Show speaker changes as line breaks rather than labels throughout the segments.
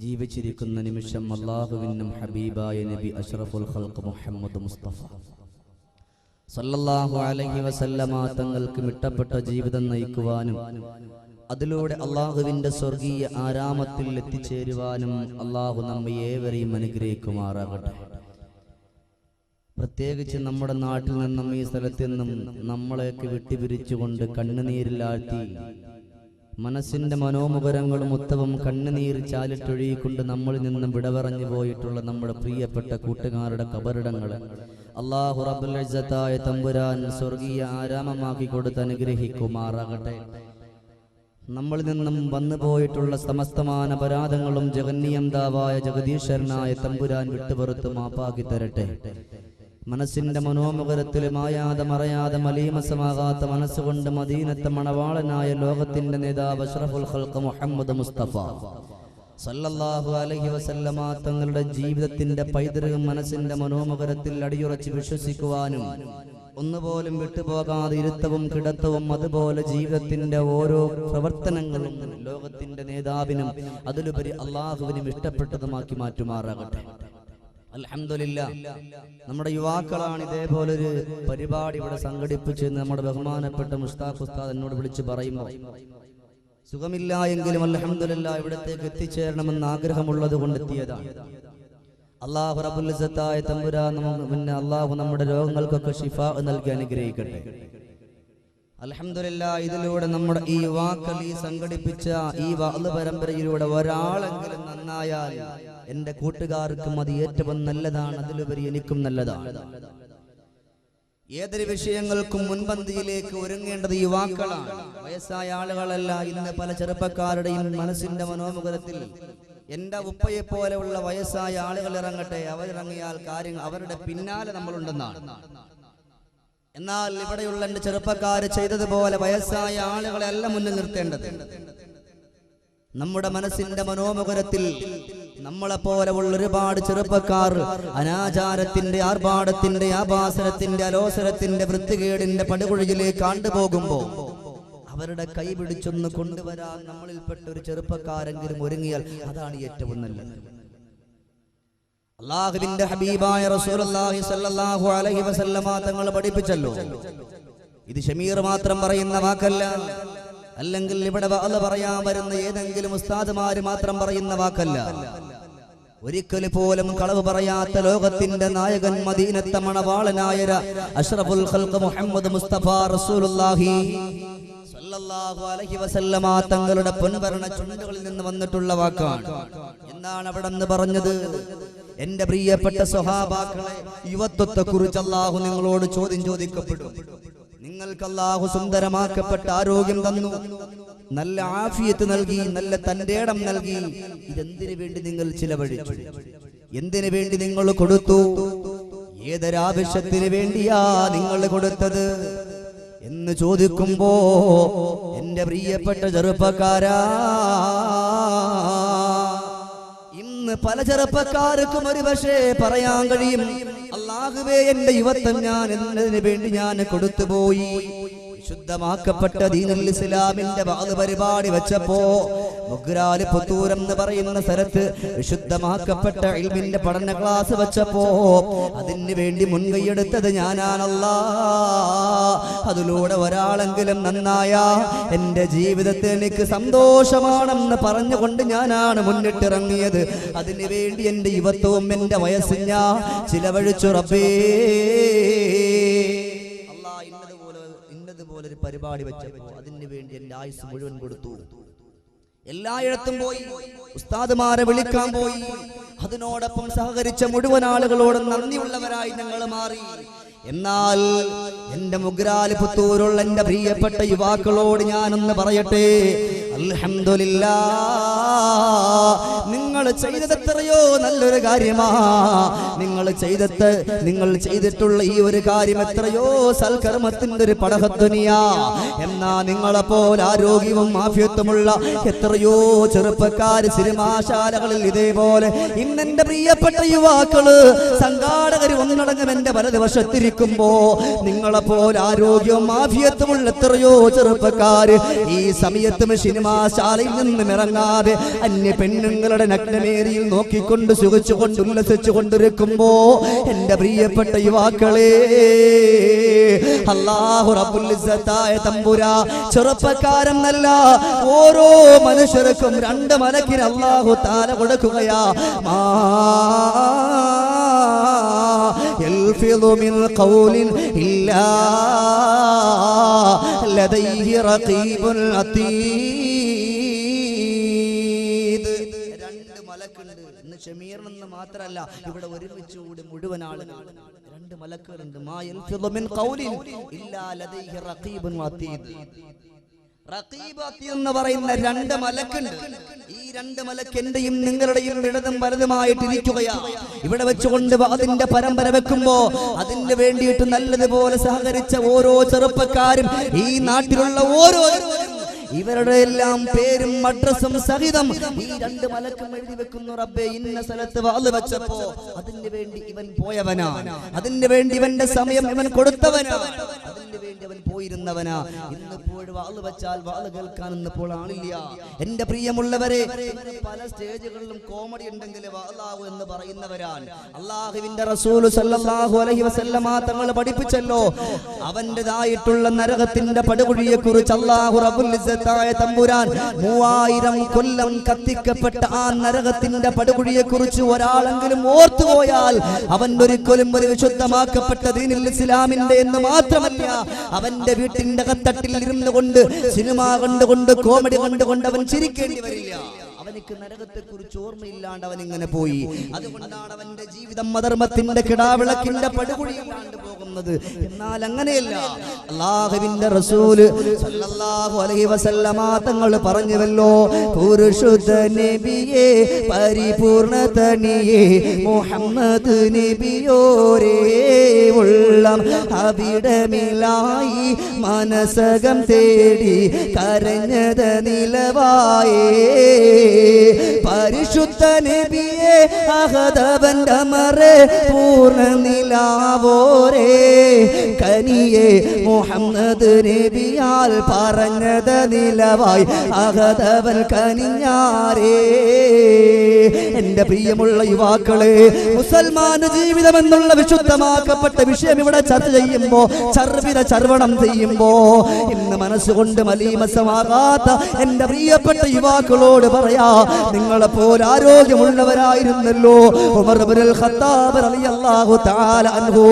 ജീവിച്ചിരിക്കുന്ന നിമിഷം അള്ളാഹുവിനും ഹബീബായ നബി അഷ്റഫുൽ ഖൽഖ് മുഹമ്മദ് മുസ്തഫ. സല്ലല്ലാഹു അലൈഹി വസല്ലമ തങ്ങൾക്ക് മിട്ടപ്പെട്ട ജീവിതം നയിക്കുവാനും അതിലൂടെ അള്ളാഹുവിന്റെ സ്വർഗീയ ആരാമത്തിൽ എത്തിച്ചേരുവാനും അള്ളാഹു നമ്മെ ഏവരെയും അനുഗ്രഹിക്കുമാറാകട്ടെ. പ്രത്യേകിച്ച് നമ്മുടെ നാട്ടിൽ നിന്നും ഈ സ്ഥലത്തു നിന്നും നമ്മളെയൊക്കെ വിട്ടുപിരിച്ചുകൊണ്ട് കണ്ണുനീരിലാഴ്ത്തി മനസ്സിന്റെ മനോമുഖരങ്ങളും ഉത്തവും കണ്ണുനീർ ചാലിട്ടൊഴുകിക്കൊണ്ട് നമ്മളിൽ നിന്നും വിടവറഞ്ഞു പോയിട്ടുള്ള നമ്മുടെ പ്രിയപ്പെട്ട കൂട്ടുകാരുടെ കബറിടങ്ങൾ. അള്ളാഹു റബുലായ തമ്പുരാൻ സ്വർഗീയ ആരാമമാക്കി കൊടുത്ത് അനുഗ്രഹിക്കുമാറാകട്ടെ. നമ്മളിൽ നിന്നും വന്നു പോയിട്ടുള്ള സമസ്തമാന പരാതങ്ങളും ജഗന്നിയന്താവായ ജഗദീശ്വരനായ തമ്പുരാൻ വിട്ടുപുറത്ത് മാപ്പാക്കി തരട്ടെ. മനസ്സിന്റെ മനോമുഖരത്തിൽ മായാതെ മറയാതെ മലീമസമാകാത്ത മനസ്സുകൊണ്ട് മദീനത്തെ മണവാളനായ ലോകത്തിന്റെ നേതാവ് അഷ്റഫുൽ മുഹമ്മദ് മുസ്തഫ. സല്ലല്ലാഹു അലഹി വസല്ലമ തങ്ങളുടെ ജീവിതത്തിന്റെ പൈതൃകം മനസ്സിന്റെ മനോമുഖരത്തിൽ അടിയുറച്ച് വിശ്വസിക്കുവാനും ഒന്നുപോലും വിട്ടുപോകാതെ ഇരുത്തവും കിടത്തവും അതുപോലെ ജീവിതത്തിന്റെ ഓരോ പ്രവർത്തനങ്ങളും ലോകത്തിന്റെ നേതാവിനും അതിലുപരി അള്ളാഹുവിനും ഇഷ്ടപ്പെട്ടതുമാക്കി മാറ്റുമാറാകട്ടെ. അൽഹംദുലില്ലാ. നമ്മുടെ യുവാക്കളാണ് ഇതേപോലെ ഒരു പരിപാടി ഇവിടെ സംഘടിപ്പിച്ച് നമ്മുടെ ബഹുമാനപ്പെട്ട മുസ്താഖ് ഉസ്താദ് എന്നോട് വിളിച്ച് പറയുമ്പോൾ സുഖമില്ല എങ്കിലും അൽഹംദുലില്ലാ ഇവിടത്തേക്ക് എത്തിച്ചേരണമെന്ന് ആഗ്രഹമുള്ളത് കൊണ്ട് എത്തിയതാണ് അള്ളാഹു റബുലിസത്തായ തമ്പുരാ നമുക്ക് പിന്നെ അള്ളാഹു നമ്മുടെ രോഗങ്ങൾക്കൊക്കെ ഷിഫ നൽകി അനുഗ്രഹിക്കട്ടെ. അലഹമില്ല ഇതിലൂടെ നമ്മുടെ ഈ യുവാക്കൾ ഈ സംഘടിപ്പിച്ച ഈ വാൾ പരമ്പരയിലൂടെ ഒരാളെങ്കിലും നന്നായാൽ എന്റെ കൂട്ടുകാർക്കും അത് ഏറ്റവും നല്ലതാണ്. അതിലുപരി എനിക്കും നല്ലതാണ്. ഏതൊരു വിഷയങ്ങൾക്കും മുൻപന്തിയിലേക്ക് ഒരുങ്ങേണ്ടത് യുവാക്കളാണ്. വയസ്സായ ആളുകളല്ല. ഇന്ന് പല ചെറുപ്പക്കാരുടെയും മനസ്സിന്റെ മനോമുഖത്തിൽ എന്റെ ഉപ്പയെ പോലെയുള്ള വയസ്സായ ആളുകൾ ഇറങ്ങട്ടെ. അവരിറങ്ങിയാൽ കാര്യങ്ങൾ അവരുടെ പിന്നാലെ നമ്മളുണ്ടെന്നാണ്. എന്നാൽ ഇവിടെയുള്ള എന്റെ ചെറുപ്പക്കാർ ചെയ്തതുപോലെ വയസ്സായ ആളുകളെ അല്ല മുന്നിൽ നിർത്തേണ്ടത്. നമ്മുടെ മനസ്സിന്റെ മനോമുഖരത്തിൽ നമ്മളെ ഉള്ള ഒരുപാട് ചെറുപ്പക്കാർ അനാചാരത്തിന്റെ ആർഭാടത്തിന്റെ ആഭാസനത്തിന്റെ അലോസരത്തിന്റെ വൃത്തികേടിന്റെ പടുകുഴിയിലേക്ക് ആണ്ടുപോകുമ്പോ അവരുടെ കൈ പിടിച്ചൊന്ന് കൊണ്ടുവരാൻ നമ്മളിൽപ്പെട്ട ഒരു ചെറുപ്പക്കാരെങ്കിലും ഒരുങ്ങിയാൽ അതാണ് ഏറ്റവും നല്ലത്. അള്ളാഹുവിന്റെ ഹബീബായ റസൂലുള്ളാഹി സ്വല്ലല്ലാഹു അലൈഹി വസല്ലമ തങ്ങൾ പഠിപ്പിച്ചല്ലോ. ഇത് ഷമീർ മാത്രം പറയുന്ന വാക്കല്ല. അല്ലെങ്കിൽ ഇവിടെ പറയാൻ വരുന്ന ഏതെങ്കിലും ഉസ്താദുമാര് മാത്രം പറയുന്ന വാക്കല്ല. ഒരിക്കൽ പോലും കളവ് പറയാത്ത ലോകത്തിന്റെ നായകൻ മദീനത്തെ മണവാളനായ അഷ്റഫുൽ ഖൽഖ് മുഹമ്മദ് മുസ്തഫ റസൂലുള്ളാഹി സല്ലല്ലാഹു അലൈഹി വസല്ലമ തങ്ങളുടെ പൊൻവരണ ചുണ്ടുകളിൽ നിന്ന് വന്നിട്ടുള്ള വാക്കാണ്. എന്താണ് അവിടെ നിന്ന് പറഞ്ഞത്? എന്റെ പ്രിയപ്പെട്ട സ്വഹാബാക്കളെ യുവത്വത്തെ കുറിച്ച് അള്ളാഹു നിങ്ങളോട് ചോദ്യം ചോദിക്കപ്പെടും. നിങ്ങൾക്ക് അല്ലാഹു സുന്ദരമാക്കപ്പെട്ട ആരോഗ്യം തന്നു. നല്ല ആഫിയത്ത് നൽകി നല്ല തന്റെ ഇടം നൽകി. ഇതെന്തിനു വേണ്ടി നിങ്ങൾ ചിലവഴിച്ചു? എന്തിനു വേണ്ടി നിങ്ങൾ കൊടുത്തു? ഏതൊരാവശ്യത്തിന് വേണ്ടിയാ നിങ്ങൾ കൊടുത്തത്? എന്ന് ചോദിക്കുമ്പോ എന്റെ പ്രിയപ്പെട്ട ചെറുപ്പക്കാരാ ഇന്ന് പല ചെറുപ്പക്കാർക്കും ഒരു പക്ഷേ പറയാൻ കഴിയും അള്ളാഹുവേ എന്റെ യുവത്വം ഞാൻ എന്നതിന് വേണ്ടി ഞാൻ കൊടുത്തുപോയി. ശുദ്ധമാക്കപ്പെട്ട ദീനുൽ ഇസ്ലാമിന്റെ വാത് പരിപാടി വെച്ചപ്പോ മുഗ്രാൽ പുത്തൂരം എന്ന് പറയുന്ന സ്ഥലത്ത് വിശുദ്ധമാക്കപ്പെട്ട ഇൽമിന്റെ പഠന ക്ലാസ് വെച്ചപ്പോ അതിന് വേണ്ടി മുൻകൈയെടുത്തത് ഞാനാണല്ല. അതിലൂടെ ഒരാളെങ്കിലും നന്നായ എന്റെ ജീവിതത്തിൽ എനിക്ക് സന്തോഷമാണെന്ന് പറഞ്ഞുകൊണ്ട് ഞാനാണ് മുന്നിട്ടിറങ്ങിയത്. അതിനു വേണ്ടി എന്റെ യുവത്വവും എന്റെ വയസ്സും ഞാൻ ചിലവഴിച്ചു റബ്ബേ. ഇന്നതുപോലെ ഇന്നതുപോലെ ഒരു പരിപാടി വെച്ചപ്പോ അതിന് വേണ്ടി എന്റെ ആയുസ് മുഴുവൻ കൊടുത്തു. എല്ലായിടത്തും പോയി. ഉസ്താദുമാരെ വിളിക്കാൻ പോയി. അതിനോടൊപ്പം സഹകരിച്ച മുഴുവൻ ആളുകളോടും നന്ദിയുള്ളവരായി ഞങ്ങൾ മാറി. എന്നാൽ എന്റെ മുഗ്രാൽ പുത്തൂരുള്ള എന്റെ പ്രിയപ്പെട്ട യുവാക്കളോട് ഞാനൊന്ന് പറയട്ടെ? അൽഹംദുലില്ലാ. നിങ്ങൾ ചെയ്തത് എത്രയോ നല്ലൊരു കാര്യമാ. നിങ്ങൾ ചെയ്തത് നിങ്ങൾ ചെയ്തിട്ടുള്ള ഈ ഒരു കാര്യം എത്രയോ സൽക്കർമ്മത്തിന്റെ ഒരു പടഹത്വനിയാ എന്നാ നിങ്ങളെ പോലെ ആരോഗ്യവും ആഫ്യത്വമുള്ള എത്രയോ ചെറുപ്പക്കാര് സിനിമാശാലകളിൽ ഇതേപോലെ ഇന്നെന്റെ പ്രിയപ്പെട്ട യുവാക്കൾ സംഘാടകർ ഒന്നടങ്കം എന്റെ വലതുവശത്തിരിക്കുമ്പോ നിങ്ങളെ പോലെ ആരോഗ്യവും ആഫിയത്തുമുള്ള എത്രയോ ചെറുപ്പക്കാര് ഈ സമയത്തും സിനിമാശാലയിൽ നിന്നും ഇറങ്ങാതെ അന്യ പെണ്ണുങ്ങളുടെ നഗ്ന നരകമേരിയിൽ നോക്കിക്കൊണ്ട് സുഖിച്ചുകൊണ്ട് ഉല്ലസിച്ചു കൊണ്ടിരിക്കുമ്പോ എന്റെ പ്രിയപ്പെട്ട യുവാക്കളെ അള്ളാഹു റബ്ബുൽ ഇസ്സത്തായ തമ്പുര ചെറുപ്പക്കാരൻ നല്ല ഓരോ മനുഷ്യർക്കും രണ്ട് മലക്കിന് അള്ളാഹു താല കൊടുക്കുകയാ മാ يلفظ من قول إلا لديه رقيب عتيد മാത്രമല്ല ഇവിടെ ഒരുമിച്ച് കൂടി മുഴുവൻ ആളുകൾ രണ്ട് മലക്കുകളുണ്ട്. എന്ന് പറയുന്ന രണ്ട് മലക്കുണ്ട്. ഈ രണ്ട് മലക്ക് എന്റെയും നിങ്ങളുടെയും ഇടതും വലതുമായിട്ട് ഇരിക്കുകയാണ് ഇവിടെ വെച്ചുകൊണ്ട് അതിന്റെ പരമ്പര വെക്കുമ്പോ അതിന് വേണ്ടിയിട്ട് നല്ലതുപോലെ സഹകരിച്ച ഓരോ ചെറുപ്പക്കാരും ഈ നാട്ടിലുള്ള ഓരോ ഇവരുടെ എല്ലാം പേരും അഡ്രസ്സും സഹിതം ഈ രണ്ട് മലക്കും എഴുതി വെക്കുന്നു റബ്ബേ. ഇന്ന സ്ഥലത്ത് വാൾ വെച്ചപ്പോ അതിന് വേണ്ടി ഇവൻ പോയവനാ അതിന് വേണ്ടി ഇവന്റെ സമയം ഇവൻ കൊടുത്തവനാ അതിന് വേണ്ടി അവൻ പോയിരുന്നവനാ ഇന്നിപ്പോൾ വാൾ വെച്ചാൽ വാൾ കേൾക്കാൻ ഇന്നിപ്പോൾ ആളില്ല. എന്റെ പ്രിയമുള്ളവരെ പല സ്റ്റേജുകളിലും കോമഡി ഉണ്ടെങ്കിൽ വാളാവു എന്ന് പറയുന്നവരാൻ അള്ളാഹുവിന്റെ റസൂൽ സല്ലല്ലാഹു അലൈഹി വസല്ലമ തങ്ങൾ പഠിപ്പിച്ചല്ലോ. അവന്റേതായിട്ടുള്ള നരകത്തിന്റെ പടുകുഴിയെ കുറിച്ച് അള്ളാഹു റബ്ബുൽ ഇസ്സത്തായ തമ്പുരാൻ മൂവായിരം കൊല്ലം കത്തിക്കപ്പെട്ട ആ നരകത്തിന്റെ പടുകുഴിയെ കുറിച്ച് ഒരാളെങ്കിലും ഓർത്തുപോയാൽ അവൻ ഒരിക്കലും ഒരു വിശുദ്ധമാക്കപ്പെട്ട ദീനിൽ ഇസ്ലാമിന്റെ എന്ന് മാത്രമല്ല അവന്റെ വീട്ടിന്റെ കത്തട്ടിൽ ഇരുന്നു കൊണ്ട് സിനിമ കണ്ടുകൊണ്ട് കോമഡി കണ്ടുകൊണ്ട് അവൻ ചിരിക്കേണ്ടി വരില്ല. അവനിക്ക് നരകത്തെ കുറിച്ച് ഓർമ്മയില്ലാണ്ട് അവൻ ഇങ്ങനെ പോയി. അതുകൊണ്ടാണ് അവന്റെ ജീവിതം മധർമ്മത്തിന്റെ കിടാവിളക്കിന്റെ പടുകുഴിയിലാണ്ട് പോകുന്നത്. എന്നാൽ അങ്ങനെയല്ല. അള്ളാഹുവിന്റെ റസൂൽ സല്ലല്ലാഹു അലൈഹി വസല്ലമ തങ്ങൾ പറഞ്ഞുവല്ലോ പുരുഷുദ്ധ നബിയെ പരിപൂർണതനിയെ മുഹമ്മദ് നബിയോരേ. ഉള്ളം അവിടമിലായി മനസകം തേടി കരഞ്ഞത് നിലവായേ. പരിശുദ്ധ നബിയെ അഹദവന്റെ പൂർണ നിലാവോരേ കനിയെ മുഹമ്മദ് നബിയാൽ പറഞ്ഞത് നിലവായി അഹദവൻ കനിഞ്ഞാരേ. എന്റെ പ്രിയമുള്ള യുവാക്കളെ മുസൽമാന ജീവിതം എന്നുള്ള വിശുദ്ധമാക്കപ്പെട്ട വിഷയം ഇവിടെ ചർച്ച ചെയ്യുമ്പോ ചർവിത ചർവണം ചെയ്യുമ്പോ ഇന്ന് മനസ്സുകൊണ്ട് മലീമസമാകാത്ത എന്റെ പ്രിയപ്പെട്ട യുവാക്കളോട് പറയാ നിങ്ങളെ പോലെ ആരോഗ്യമുള്ളവരായിരുന്നല്ലോ ഉമർ ഇബ്നുൽ ഖത്താബ് റളിയല്ലാഹു തആല അൻഹു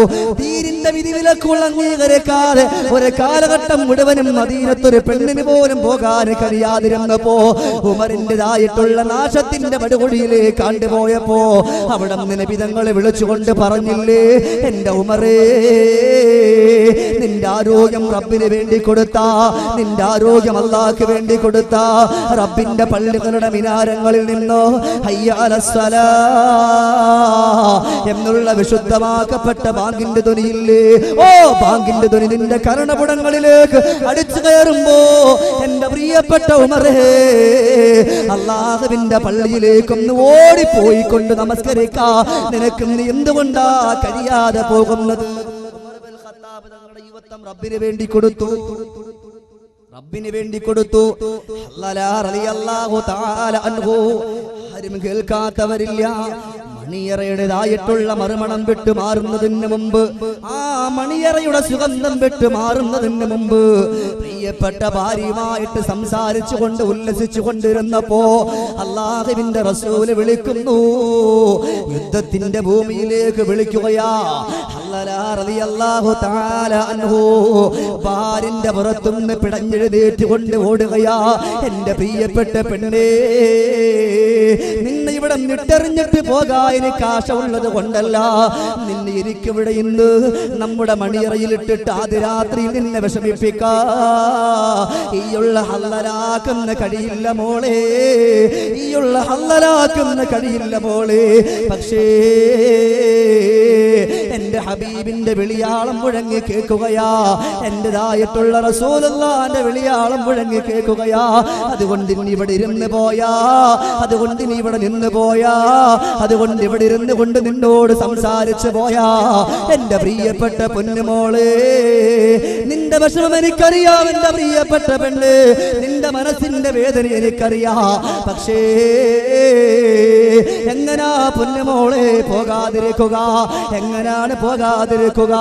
ദീനിന്റെ വിലക്കുള്ള അംഗീകരിക്കാതെ ഒരു കാലഘട്ടം മുഴുവനും മദീനത്തൊരു പെണ്ണിന് പോലും പോകാൻ കഴിയാതിരുന്നപ്പോ ഉമറിന്റെതായിട്ടുള്ള നാശത്തിന്റെ പടുകൊടിയിലേക്ക് കണ്ടുപോയപ്പോ അവിടെ നിന്ന് വിധങ്ങളെ വിളിച്ചുകൊണ്ട് പറഞ്ഞില്ലേ എന്റെ ഉമറേ നിന്റെ ആരോഗ്യം റബ്ബിന് വേണ്ടി കൊടുത്ത നിന്റെ ആരോഗ്യം അള്ളാഹ്ക്ക് വേണ്ടി കൊടുത്ത റബ്ബിന്റെ പള്ളികളുടെ മിനാരങ്ങളിൽ നിന്നോ അയ്യാലസ്വല എന്നുള്ള വിശുദ്ധമാക്കപ്പെട്ട ബാങ്കിന്റെ ധ്വനിയില്ലേ ഓ ബാങ്കിന്റെ ധ്വനി നിന്റെ കരണപുടങ്ങളിലേക്ക് അടിച്ചു കയറുമ്പോ എന്റെ പ്രിയപ്പെട്ട ഉമറേ അള്ളാഹുവിന്റെ പള്ളിയിലേക്കൊന്ന് ഓടിപ്പോയി കൊണ്ട് നമസ്കരിക്കാ. നിനക്ക് ഇന്ന് എന്തുകൊണ്ടാ കഴിയാതെ പോകുന്നത്? യുവത്വം റബ്ബിന് വേണ്ടി കൊടുത്തു. റബ്ബിന് വേണ്ടി കൊടുത്തു. ആരും കേൾക്കാത്തവരില്ല. മണിയറയുടേതായിട്ടുള്ള മറുമണം വിട്ടു മാറുന്നതിന് മുമ്പ് ആ മണിയറയുടെ സുഗന്ധം വിട്ടു മാറുന്നതിന് മുമ്പ് പ്രിയപ്പെട്ട ഭാര്യയുമായിട്ട് സംസാരിച്ചു കൊണ്ട് ഉല്ലസിച്ചു കൊണ്ടിരുന്നപ്പോ അള്ളാഹുവിന്റെ റസൂൽ വിളിക്കുന്നു. യുദ്ധത്തിന്റെ ഭൂമിയിലേക്ക് വിളിക്കുകയാ. ഭാര്യന്റെ പുറത്തുനിന്ന് പിടഞ്ഞെഴുതേറ്റ് കൊണ്ട് ഓടുകയാ. എന്റെ പ്രിയപ്പെട്ട പെണ്ണേ നിന്നെ ഇവിടെ നിട്ടെറിഞ്ഞിട്ട് പോകാൻ എനിക്ക് ആശമുള്ളത് കൊണ്ടല്ല. നിന്നെ എനിക്കിവിടെ ഇന്ന് നമ്മുടെ മണിയറയിലിട്ടിട്ട് ആദ്യ രാത്രിയിൽ നിന്നെ വിഷമിപ്പിക്കാ. ഈയുള്ള ഹല്ലലാക്കുന്ന കഴിയില്ല മോളെ. ഈയുള്ള ഹല്ലരാക്കുന്ന കഴിയില്ല മോളെ. പക്ഷേ എന്റെ ഹബീബിന്റെ വിളിയാളം മുഴങ്ങി കേൾക്കുകയാ. എന്റേതായിട്ടുള്ള റസൂലുള്ളാന്റെ വിളിയാളം മുഴങ്ങി കേൾക്കുകയാ. അതുകൊണ്ട് ഇനി ഇവിടെ ഇരുന്ന് പോയാ. അതുകൊണ്ട് ഇനി ഇവിടെ നിന്ന് പോയാ. അതുകൊണ്ട് ഇവിടെ ഇരുന്ന് കൊണ്ട് നിന്നോട് സംസാരിച്ചു പോയാ? എന്റെ പ്രിയപ്പെട്ട പൊന്നുമോളെ നിന്റെ വിഷമം എനിക്കറിയാം എന്റെ പ്രിയപ്പെട്ട പെണ്ണ്. നിന്റെ മനസ്സിന്റെ വേദന എനിക്കറിയാ. പക്ഷേ എങ്ങനാ പൊന്നുമോളെ പോകാതിരിക്കുക? എങ്ങനാണ് പോകാതിരിക്കുക?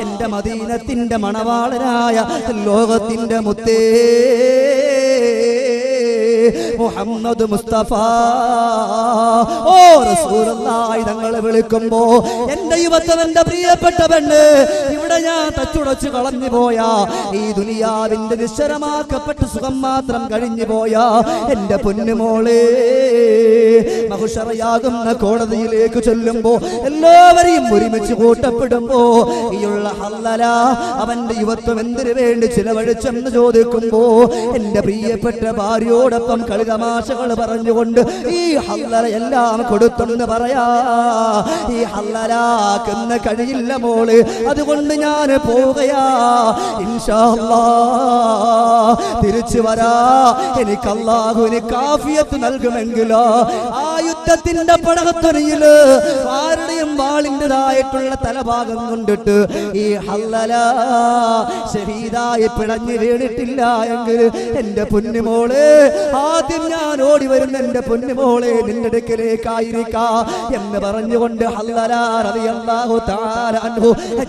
എന്റെ മദീനത്തിന്റെ മണവാളനായ ലോകത്തിന്റെ മുത്തേ മുഹമ്മദ് മുസ്തഫ. ഓ റസൂലുള്ളാഹി തങ്ങളെ വിളിക്കുമ്പോ എന്റെ യുവത്വം എന്റെ പ്രിയപ്പെട്ട പെണ്ണ് ഇവിടെ ഞാൻ തച്ചുടച്ചു കളഞ്ഞു പോയ. ഈ ദുനിയാവിന്റെ നിശ്ചരമാക്കപ്പെട്ട സുഖം മാത്രം കഴിഞ്ഞു പോയ. എന്റെ പൊന്നുമോളെ മഹുഷറയാകുന്ന കോടതിയിലേക്ക് ചൊല്ലുമ്പോ എല്ലാവരെയും ഒരുമിച്ച് കൂട്ടപ്പെടുമ്പോ ഈയുള്ള ഹല്ലല അവന്റെ യുവത്വം എന്തിനു വേണ്ടി ചിലവഴിച്ചെന്ന് ചോദിക്കുമ്പോ എന്റെ പ്രിയപ്പെട്ട ഭാര്യയോടൊപ്പം കളിതമാശകൾ പറഞ്ഞുകൊണ്ട് ഈ ഹല്ലറ എല്ലാം കൊടുത്തെന്ന് പറയാ. ഈ ഹല്ലരാക്കുന്ന കഴിയില്ല മോൾ. അതുകൊണ്ട് ഞാൻ പോവുകയാ. തിരിച്ചു വരാ. എനിക്ക് അള്ളാഹുവിന് കാഫിയത്ത് നൽകുമെങ്കിലോ. ആ യുദ്ധത്തിന്റെ പടകത്തൊരയിൽ ആരുടെയും വാളിന്റെതായിട്ടുള്ള തലഭാഗം കൊണ്ടിട്ട് ഈ ഹല്ലല ഷഹീദായി പിടഞ്ഞു വീണിട്ടില്ല എങ്കിൽ എന്റെ പൊന്നുമോൾ ആദ്യം ഞാൻ ഓടി വരുന്ന എന്റെ പൊന്നുമോളെ നിന്റെ അടുക്കലേക്കായിരിക്കാ എന്ന് പറഞ്ഞുകൊണ്ട്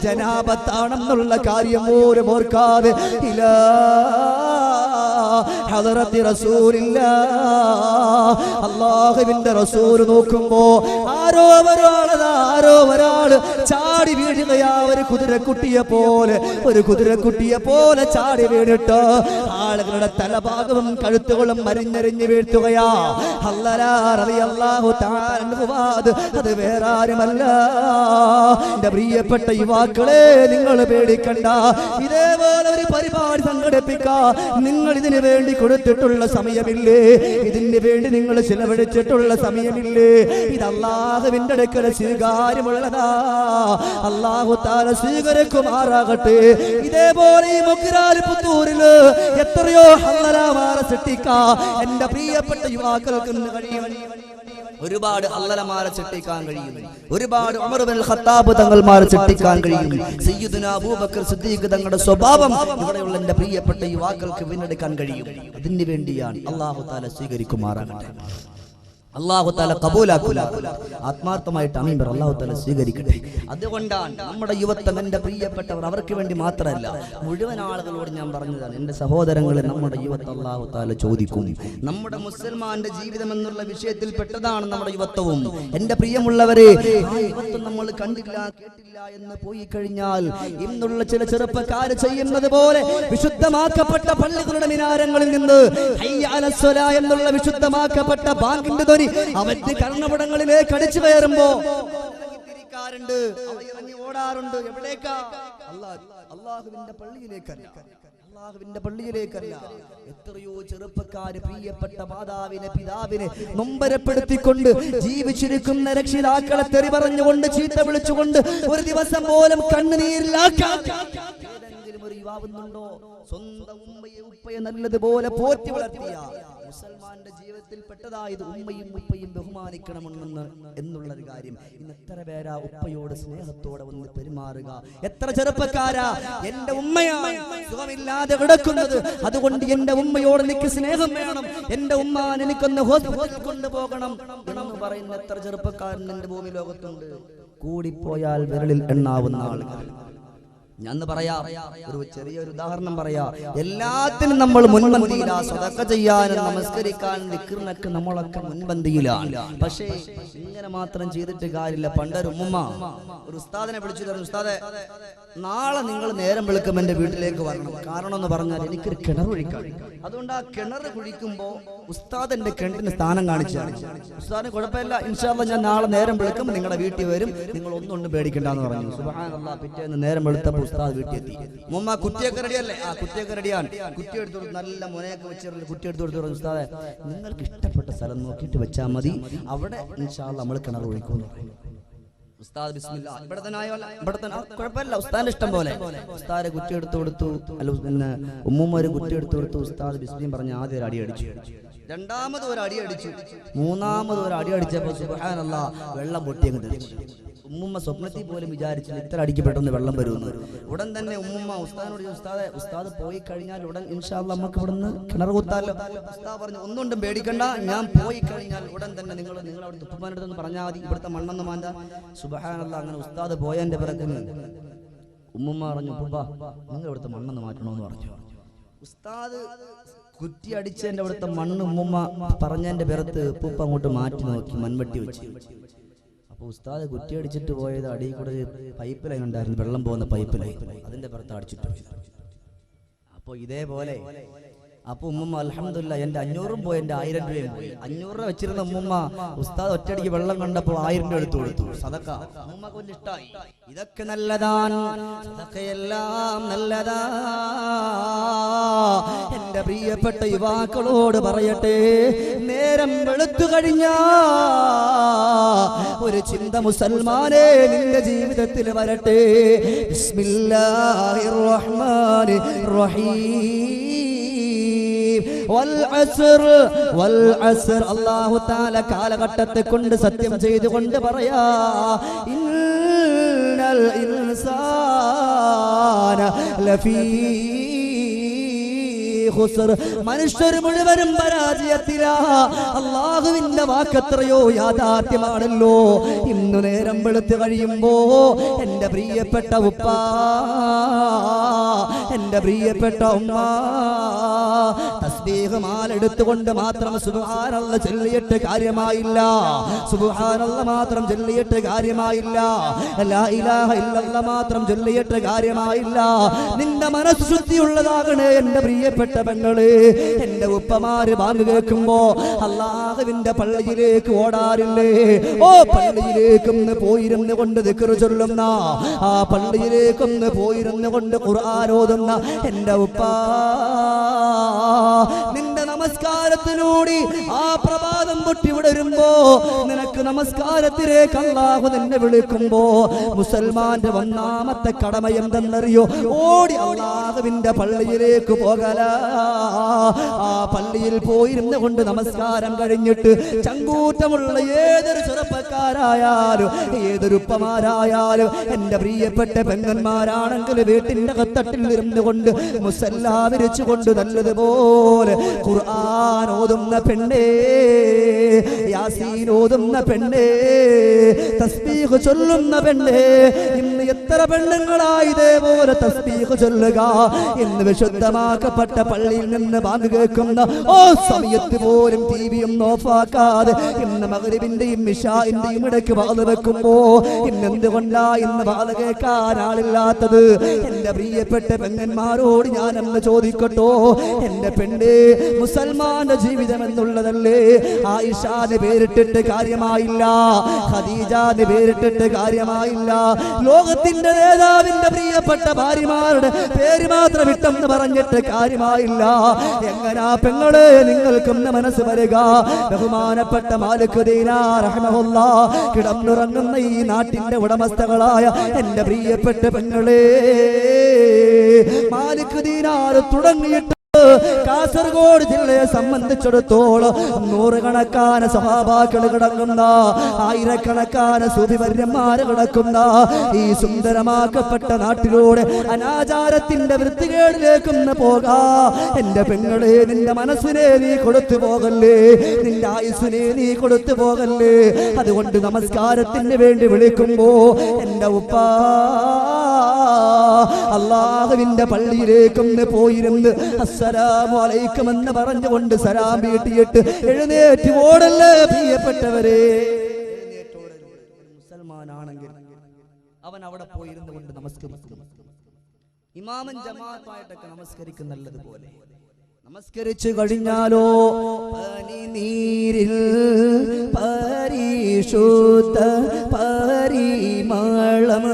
ജനാപത്താണെന്നുള്ള കാര്യം ഓരോ ഓർക്കാതെ ഇലാ ഹദറത്തി റസൂലില്ല. അള്ളാഹുവിന്റെ റസൂൽ നോക്കുമ്പോ ആരോ ഒരാൾ ആരോ ഒരാൾ ചാടി വീഴുകയാ ഒരു കുതിരക്കുട്ടിയെ പോലെ ഒരു കുതിരക്കുട്ടിയെ പോലെ ചാടി വീണിട്ട് ആളുകളുടെ തലഭാഗവും കഴുത്തുകളും മരിഞ്ഞരിഞ്ഞ് വീഴ്ത്തുകയാ. അത് വേറെ ആരുമല്ല എന്റെ പ്രിയപ്പെട്ട യുവാക്കളെ നിങ്ങൾ പേടിക്കണ്ട. ഇതേപോലെ ഒരു പരിപാടി സംഘടിപ്പിക്കാ. നിങ്ങൾ ഇതിനു വേണ്ടി കൊടുത്തിട്ടുള്ള സമയമില്ലേ? ഇതിന് വേണ്ടി നിങ്ങൾ ചിലവഴിച്ചിട്ടുള്ള സമയമില്ലേ? ഇത് അള്ളാഹുവിന്റെ അടുക്കൽ സ്വീകാര്യമുള്ളതാ. അള്ളാഹു താല സ്വീകരിക്കുമാറാകട്ടെ. ഇതേപോലെ എത്രയോ ഹങ്ങലാമാറ സൃഷ്ടിക്കാ. എന്റെ പ്രിയപ്പെട്ട യുവാക്കൾക്ക് കഴിയും. ഒരുപാട് അല്ലലമാരെ ചെട്ടിക്കാൻ കഴിയും ഒരുപാട് ഖത്താബ് തങ്ങൾമാരെ ചെട്ടിക്കാൻ കഴിയും സയ്യിദുന അബൂബക്കർ സിദ്ദീഖ് തങ്ങളുടെ സ്വഭാവം ഇവിടെയുള്ള എന്റെ പ്രിയപ്പെട്ട യുവാക്കൾക്ക് വീണ്ടെടുക്കാൻ കഴിയും. അതിനു വേണ്ടിയാണ് അള്ളാഹു താല സ്വീകരിക്കുമാറാകട്ടെ. അള്ളാഹു താല കബൂലാക്കൂല ആത്മാർത്ഥമായിട്ട് അമീൻ പറ അള്ളാഹു താല സ്വീകരിക്കട്ടെ. അതുകൊണ്ടാണ് നമ്മുടെ യുവത്വം എന്റെ പ്രിയപ്പെട്ടവർ അവർക്ക് വേണ്ടി മാത്രമല്ല മുഴുവൻ ആളുകളോട് ഞാൻ പറഞ്ഞതാണ് എന്റെ സഹോദരങ്ങളെ നമ്മുടെ യുവത്വം അള്ളാഹു താല ചോദിക്കും. നമ്മുടെ മുസൽമാന്റെ ജീവിതം എന്നുള്ള വിഷയത്തിൽ പെട്ടതാണ് നമ്മുടെ യുവത്വവും. എന്റെ പ്രിയമുള്ളവരെ യുവത്വം നമ്മൾ കണ്ടില്ല കേട്ടില്ല എന്ന് പോയി കഴിഞ്ഞാൽ ഇന്നുള്ള ചില ചെറുപ്പക്കാർ ചെയ്യുന്നത് പോലെ വിശുദ്ധമാക്കപ്പെട്ട പള്ളികളുടെ മിനാരങ്ങളിൽ നിന്ന് എന്നുള്ള വിശുദ്ധമാക്കപ്പെട്ട ബാങ്കിന്റെ ധ്വനി അവന്റെ കർണപടങ്ങളിലേക്ക് അടിച്ചു കയറുമ്പോ അള്ളാഹുവിന്റെ പള്ളിയിലേക്കല്ല. പള്ളിയിലേക്കല്ല. എത്രയോ ചെറുപ്പക്കാര് പ്രിയപ്പെട്ട മാതാവിനെ പിതാവിനെ നൊമ്പരപ്പെടുത്തിക്കൊണ്ട് ജീവിച്ചിരിക്കുന്ന രക്ഷിതാക്കളെ തെറി പറഞ്ഞുകൊണ്ട് ചീത്ത വിളിച്ചുകൊണ്ട് ഒരു ദിവസം പോലും കണ്ണുനീരിലാക്കാൻ ഏതെങ്കിലും ഒരു യുവാവുന്നുണ്ടോ സ്വന്തം ഉമ്മയെ ഉപ്പയെ നല്ലതുപോലെ പോറ്റി വളർത്തിയ. മുസൽമാന്റെ ജീവിതത്തിൽ പെട്ടതായത് ഉമ്മയും ഉപ്പയും ബഹുമാനിക്കണമെന്ന് എന്നുള്ളൊരു കാര്യം. ഇന്ന് എത്ര പേരാ ഉപ്പയോട് സ്നേഹത്തോടെ ഒന്ന് പെരുമാറുക? എത്ര ചെറുപ്പക്കാരാ? എന്റെ ഉമ്മയാണ് സുഖമില്ലാതെ കിടക്കുന്നത്. അതുകൊണ്ട് എന്റെ ഉമ്മയോട് എനിക്ക് സ്നേഹം വേണം. എന്റെ ഉമ്മാൻ എനിക്കൊന്ന് ഹോസ്പിറ്റലിൽ കൊണ്ടുപോകണം എന്ന് പറയുന്ന എത്ര ചെറുപ്പക്കാരൻ എന്റെ ഭൂമി ലോകത്തുണ്ട്. കൂടിപ്പോയാൽ വിരളിൽ എണ്ണാവുന്ന ആളുകൾ. ഞാൻ പറയാ. ഒരു ചെറിയൊരു ഉദാഹരണം പറയാ. എല്ലാത്തിനും നമ്മൾ മുൻപന്തിയിലാ സ്വതക്ക ചെയ്യാനും നമസ്കരിക്കാൻ വിക്രിനൊക്കെ നമ്മളൊക്കെ മുൻപന്തിയിലാണ്. പക്ഷേ ഇങ്ങനെ മാത്രം ചെയ്തിട്ട് കാര്യമില്ല. പണ്ടൊരു ഉമ്മ ഒരു ഉസ്താദിനെ വിളിച്ചു തരും ഉസ്താദെ നാളെ നിങ്ങൾ നേരം വിളിക്കും എന്റെ വീട്ടിലേക്ക് വരണം. കാരണം എന്ന് പറഞ്ഞാൽ എനിക്കൊരു കിണർ കുഴിക്കാൻ അതുകൊണ്ട് ആ കിണർ കുഴിക്കുമ്പോ ഉസ്താദ് എന്റെ കിണറ്റിന് സ്ഥാനം കാണിച്ചാണ്. ഉസ്താദിന് കുഴപ്പമില്ല. ഇൻഷാല്ല ഞാൻ നാളെ നേരം വിളിക്കും നിങ്ങളുടെ വീട്ടിൽ വരും. നിങ്ങൾ ഒന്നൊന്നും പേടിക്കണ്ടെന്ന് പറഞ്ഞു. പിറ്റേന്ന് നേരം വെളുത്തപ്പോൾ ഉസ്താദ് വീട്ടിൽ എത്തി മുമ്മ കുറ്റിയൊക്കെ റെഡിയല്ലേ? ആ കുറ്റിയൊക്കെ റെഡിയാണ്. കുറ്റി എടുത്തു നല്ല മുനയൊക്കെ വെച്ചിട്ട് കുറ്റി എടുത്തു കൊടുത്തു നിങ്ങൾക്ക് ഇഷ്ടപ്പെട്ട സ്ഥലം നോക്കിയിട്ട് വെച്ചാൽ മതി. അവിടെ നമ്മൾ കിണർ ഒഴിക്കുമെന്ന് പറഞ്ഞു ഉസ്താദ് ഇവിടെ ഇവിടെ ഇഷ്ടം പോലെ. ഉസ്താദ് കുറ്റി എടുത്തു കൊടുത്തു. അല്ല പിന്നെ ഉമ്മുമ്മ ഒരു കുറ്റി എടുത്തു കൊടുത്തു. ഉസ്താദ് ബിസ്മിയും പറഞ്ഞ് ആദ്യം ഒരു അടി അടിച്ചു. രണ്ടാമത് ഒരു അടി അടിച്ചു. മൂന്നാമത് ഒരു അടി അടിച്ചപ്പോ സുഹാനല്ല വെള്ളം പൊട്ടി അങ്ങ് തെറിച്ചു. ഉമ്മുമ്മ സ്വപ്നത്തിൽ പോലും വിചാരിച്ചു ഇത്ര അടിക്ക് പെട്ടെന്ന് വെള്ളം വരുമെന്ന്. ഉടൻ തന്നെ ഉമ്മുമ്മ ഉസ്താദിനോട് ഉസ്താദ് ഉസ്താദെ പോയി കഴിഞ്ഞാൽ ഉടൻ ഇൻഷാല്ല നമുക്ക് ഇവിടുന്ന് കിണർ കുത്താലോ? ഉസ്താദ് പറഞ്ഞു ഒന്നുകൊണ്ടും പേടിക്കണ്ട ഞാൻ പോയി കഴിഞ്ഞാൽ ഉടൻ തന്നെ നിങ്ങൾ നിങ്ങൾ അവിടെ തുപ്പമാനടുത്തൊന്ന് പറഞ്ഞാൽ മതി ഇവിടുത്തെ മണ്ണെന്ന് മാന്ത. സുബഹാനല്ല അങ്ങനെ ഉസ്താദ് പോയതിന്റെ പിറകിന് ഉമ്മുമ്മ പറഞ്ഞു ഉപ്പ നിങ്ങൾ ഇവിടുത്തെ മണ്ണെന്ന് മാറ്റണമെന്ന് പറഞ്ഞു. ഉസ്താദ് കുറ്റി അടിച്ചതിന്റെ അവിടുത്തെ മണ്ണ് ഉമ്മ പറഞ്ഞതിന്റെ പിറത്ത് ഉപ്പ അങ്ങോട്ട് മാറ്റി നോക്കി മൺവെട്ടി വെച്ച്. അപ്പൊ ഉസ്താദ് കുറ്റി അടിച്ചിട്ട് പോയത് അടിയിൽ കൂടെ പൈപ്പ് ലൈൻ ഉണ്ടായിരുന്നു വെള്ളം പോകുന്ന പൈപ്പ് ലൈൻ അതിന്റെ പുറത്ത് അടിച്ചിട്ട് അപ്പൊ ഇതേപോലെ അപ്പൊ ഉമ്മ അലഹമില്ല എന്റെ അഞ്ഞൂറും പോയി എന്റെ ആയിരം രൂപയും പോയി. അഞ്ഞൂറ് രൂപ വെച്ചിരുന്ന ഉമ്മ ഉസ്താദ് ഒറ്റയടിക്ക് വെള്ളം കണ്ടപ്പോൾ ആയിരം രൂപ എടുത്തു കൊടുത്തു. വലിയ ഇഷ്ടായി. ഇതൊക്കെ നല്ലതാണ് സദക്കയെല്ലാം നല്ലതാ. എന്റെ പ്രിയപ്പെട്ട യുവാക്കളോട് പറയട്ടെ നേരം വെളുത്തു കഴിഞ്ഞാ ഒരു ചിന്ത മുസൽമാനെ നിന്റെ ജീവിതത്തിൽ വരട്ടെ. ബിസ്മില്ലാഹിർ റഹ്മാനിർ റഹീം. വൽഅസ്ർ താല കാലഘട്ടത്തെ കൊണ്ട് സത്യം ചെയ്തുകൊണ്ട് പറയാ ഇന്നൽ ഇൻസാന ലഫീ. മനുഷ്യർ മുഴുവനും പരാജയത്തിലാ അള്ളാഹുവിന്റെ വാക്കത്രയോ യാഥാർത്ഥ്യമാണല്ലോ ഇന്നു നേരം വെളുത്ത് കഴിയുമ്പോ എന്റെ പ്രിയപ്പെട്ട ഉപ്പ എന്റെ പ്രിയപ്പെട്ട ഉമ്മ തസ്ബീഹ് മാലെടുത്തുകൊണ്ട് മാത്രം സുബ്ഹാനല്ല ചൊല്ലിയിട്ട് കാര്യമായില്ല. സുബ്ഹാനല്ല മാത്രം ചൊല്ലിയിട്ട് കാര്യമായില്ല. ലാ ഇലാഹ ഇല്ലല്ല മാത്രം ചൊല്ലിയിട്ട് കാര്യമായില്ല. നിന്റെ മനസ്സ് ശുദ്ധിയുള്ളതാകണേ എന്റെ പ്രിയപ്പെട്ട പെങ്ങൾ. എന്റെ ഉപ്പമാര് ബാങ്ക് കേൾക്കുമ്പോ അള്ളാഹുവിന്റെ പള്ളിയിലേക്ക് ഓടാറില്ലേ? ഓ പള്ളിയിലേക്കൊന്ന് പോയിരുന്ന് കൊണ്ട് ദിക്കറ് ചൊല്ലുന്ന. ആ പള്ളിയിലേക്കൊന്ന് പോയിരുന്ന് കൊണ്ട് ഖുർആാനോതുന്ന എന്റെ ഉപ്പ നിന്റെ നമസ്കാരത്തിലൂടെ ആ പ്രഭാതം പൊട്ടി വിടരുമ്പോ നിനക്ക് നമസ്കാരത്തിലേക്ക് അള്ളാഹു നിന്നെ വിളിക്കുമ്പോ മുസൽമാന്റെ ഒന്നാമത്തെ കടമ എന്തെന്നറിയോ? ഓടി അള്ളാഹുവിന്റെ പള്ളിയിലേക്ക് പോകല. ആ പള്ളിയിൽ പോയിരുന്ന കൊണ്ട് നമസ്കാരം കഴിഞ്ഞിട്ട് ചങ്കൂറ്റമുള്ള ഏതൊരു ചെറുപ്പക്കാരായാലും ഏതൊരു ഉപ്പമാരായാലും എന്റെ പ്രിയപ്പെട്ട പെങ്ങന്മാരാണെങ്കിൽ വീട്ടിന്റെ കത്തട്ടിൽ ഇരുന്നു കൊണ്ട് മുസല്ലാ വിരിച്ചുകൊണ്ട് നല്ലതുപോലെ ഖുർആൻ ഓതുന്ന പെണ്ണേ യാസീൻ ഓതുന്ന പെണ്ണേ തസ്ബീഹ് ചൊല്ലുന്ന പെണ്ണേ ഇന്ന് എത്ര പെണ്ണുങ്ങളായി ഇതേപോലെ തസ്ബീഹ് ചൊല്ലുക എന്ന് വിശുദ്ധമാക്കപ്പെട്ട പള്ളിയിൽ നിന്ന് ബാങ്ക് കേൾക്കുന്ന ഓ സമയത്ത് പോലും ടി വിയും ഓഫാക്കാതെ ഇന്ന് മകരിവിന്റെയും മിഷാന്റെയും ഇടയ്ക്ക് വാത് വെക്കുമ്പോ ഇന്നെന്തുകൊണ്ടാ ഇന്ന് വാത് കേൾക്കാൻ എന്റെ പ്രിയപ്പെട്ട പെങ്ങന്മാരോട് ഞാൻ അന്ന് ചോദിക്കട്ടോ എന്റെ പെണ്ണ് മുസൽമാന്റെ ജീവിതം എന്നുള്ളതല്ലേ ആയിഷാന് പേരിട്ടിട്ട് കാര്യമായില്ല. ഖദീജാന് പേരിട്ടിട്ട് കാര്യമായില്ല. ലോകത്തിന്റെ നേതാവിന്റെ പ്രിയപ്പെട്ട ഭാര്യമാരുടെ പേര് മാത്രം ഇട്ടെന്ന് പറഞ്ഞിട്ട് കാര്യമായില്ല. എങ്ങനാ പെങ്ങളെ നിങ്ങൾക്കൊന്ന് മനസ്സ് വരിക? ബഹുമാനപ്പെട്ട മാലിക് ദീനാർ കിടന്നുറങ്ങുന്ന ഈ നാട്ടിന്റെ ഉടമസ്ഥകളായ എന്റെ പ്രിയപ്പെട്ട പെങ്ങളെ. മാലിക്കുദീനാർ തുടങ്ങിയിട്ട് കാസർഗോഡ് ജില്ലയെ സംബന്ധിച്ചിടത്തോളം നൂറുകണക്കാന സഹാബാക്കൾ കിടക്കുന്ന ആയിരക്കണക്കാന സുധിവര്യന്മാര് കിടക്കുന്ന ഈ സുന്ദരമാക്കപ്പെട്ട നാട്ടിലൂടെ അനാചാരത്തിന്റെ വൃത്തികേടിലേക്കൊന്ന് പോകാ. എന്റെ പെങ്ങളെ നിന്റെ മനസ്സിനെ നീ കൊടുത്തു പോകല്ലേ? നിന്റെ ആയുസ്സിനെ നീ കൊടുത്തു പോകല്ലേ? അതുകൊണ്ട് നമസ്കാരത്തിന് വേണ്ടി വിളിക്കുമ്പോ എന്റെ ഉപ്പാ അള്ളാഹുവിന്റെ പള്ളിയിലേക്കൊന്ന് പോയിരുന്ന് അസ്സലാമു അലൈക്കും എന്ന് പറഞ്ഞുകൊണ്ട് സലാം വീട്ടിയിട്ട് എഴുന്നേറ്റ് ഓടല്ലേ പ്രിയപ്പെട്ടവരെ? മുസൽമാനാണെങ്കിൽ അവൻ അവിടെ പോയിരുന്നു കൊണ്ട് നമസ്കരിക്കും. ഇമാമൻ ജമാഅത്തായിട്ടൊക്കെ നമസ്കരിക്കും നല്ലതുപോലെ നമസ്കരിച്ചു കഴിഞ്ഞാലോ പനിനീരിൽ പരിശുദ്ധ പരിമളം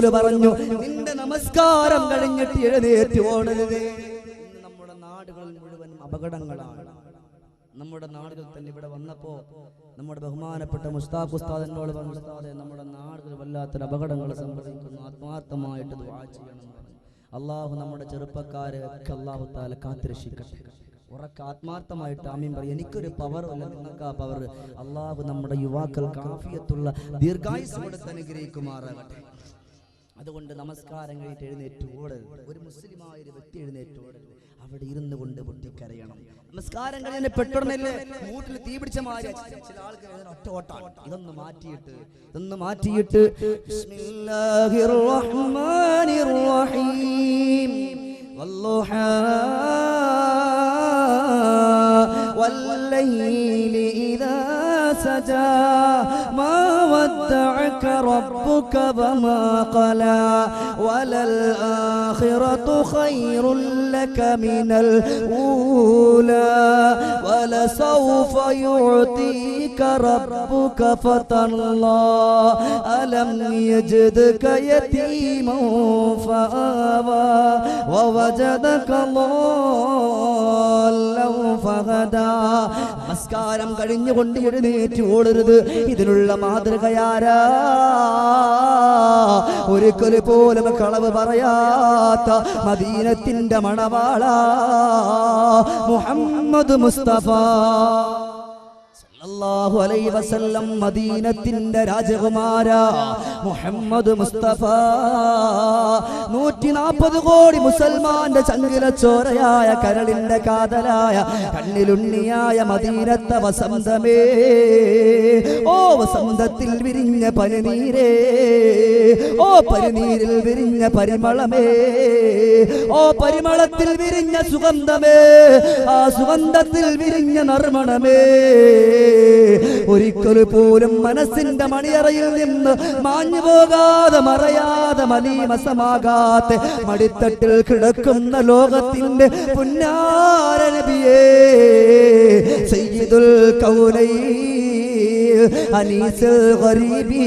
റസൂൽ പറഞ്ഞു നിന്റെ നമസ്കാരം കഴിഞ്ഞിട്ട് എഴുന്നേറ്റ് ഓടരുത്. നമ്മുടെ നാടുകളിൽ മുഴുവൻ അപകടങ്ങളാണ്. നമ്മുടെ നാടുകൾ തന്നെ ഇവിടെ വന്നപ്പോ നമ്മുടെ ബഹുമാനപ്പെട്ട മുസ്താഖ് ഉസ്താദിനോട് പറഞ്ഞു നമ്മുടെ നാടുകൾ വല്ലാത്തൊരു അപകടങ്ങൾ സംഭവിക്കുന്നു. ആത്മാർത്ഥമായിട്ട് ദുആ ചെയ്യണം. അള്ളാഹു നമ്മുടെ ചെറുപ്പക്കാരെ ഒക്കെ അള്ളാഹു താല കാത്തിരക്ഷിക്കട്ടെ. ഉറക്ക ആത്മാർത്ഥമായിട്ട് ആമീൻ പറയും. എനിക്കൊരു പവർ അല്ല നിങ്ങൾക്ക് ആ പവർ അള്ളാഹു നമ്മുടെ യുവാക്കൾക്ക് കാഫിയത്തുള്ള ദീർഘായുസ് കൊടുത്ത് അനുഗ്രഹിക്കുമാറാകട്ടെ. അതുകൊണ്ട് നമസ്കാരം കഴിഞ്ഞിട്ട് എഴുന്നേറ്റ് ഓടരുത്. ഒരു മുസ്ലിമായ ഒരു വ്യക്തി എഴുന്നേറ്റ് ഓടരുത്. അവിടെ ഇരുന്ന് കൊണ്ട് പൊട്ടിക്കരയണം. നമസ്കാരം കഴിഞ്ഞ പെട്ടെന്നല്ലേ മൂട്ടിൽ തീ പിടിച്ച മാതിരി ചില ആൾക്കാർ ഒറ്റ ഓട്ടാണ്. ഇതൊന്ന് മാറ്റിയിട്ട് ഇതൊന്ന് മാറ്റിയിട്ട്. ബിസ്മില്ലാഹിർ റഹ്മാനിർ ربك وما قلى وللآخرة خير لك من الأولى ولسوف يعطيك ربك فترضى ألم يجدك يتيما فآوى ووجدك ضالا فهدى നമസ്കാരം കഴിഞ്ഞുകൊണ്ട് എഴുന്നേറ്റ് ഓടരുത് ഇതിനുള്ള മാതൃകയാരാ ഒരിക്കൽ പോലും കളവ് പറയാത്ത മദീനത്തിന്റെ മണവാള മുഹമ്മദ് മുസ്തഫ. വസല്ലം മദീനത്തിന്റെ രാജകുമാര മുഹമ്മദ് മുസ്തഫ. നൂറ്റി നാൽപ്പത് കോടി മുസൽമാന്റെ ചങ്കിലച്ചോരയായ കരളിന്റെ കാതലായ കണ്ണിലുണ്ണിയായ മദീനത്തെ വസന്തമേ. ഓ വസന്തത്തിൽ വിരിഞ്ഞ പനിനീരേ. ഓ പനിനീരിൽ വിരിഞ്ഞ പരിമളമേ. ഓ പരിമളത്തിൽ വിരിഞ്ഞ സുഗന്ധമേ. ആ സുഗന്ധത്തിൽ വിരിഞ്ഞ നർമ്മണമേ. ഒരിക്കൽ പോലും മനസ്സിന്റെ മണിയറയിൽ നിന്ന് മാഞ്ഞു പോകാതെ മറയാതെ മലീമസമാകാത്ത മടിത്തട്ടിൽ കിടക്കുന്ന ലോകത്തിന്റെ പുന്നാരനബിയേ സയ്യിദുൽ കൗലൈ അനീസ് ഗരീബി.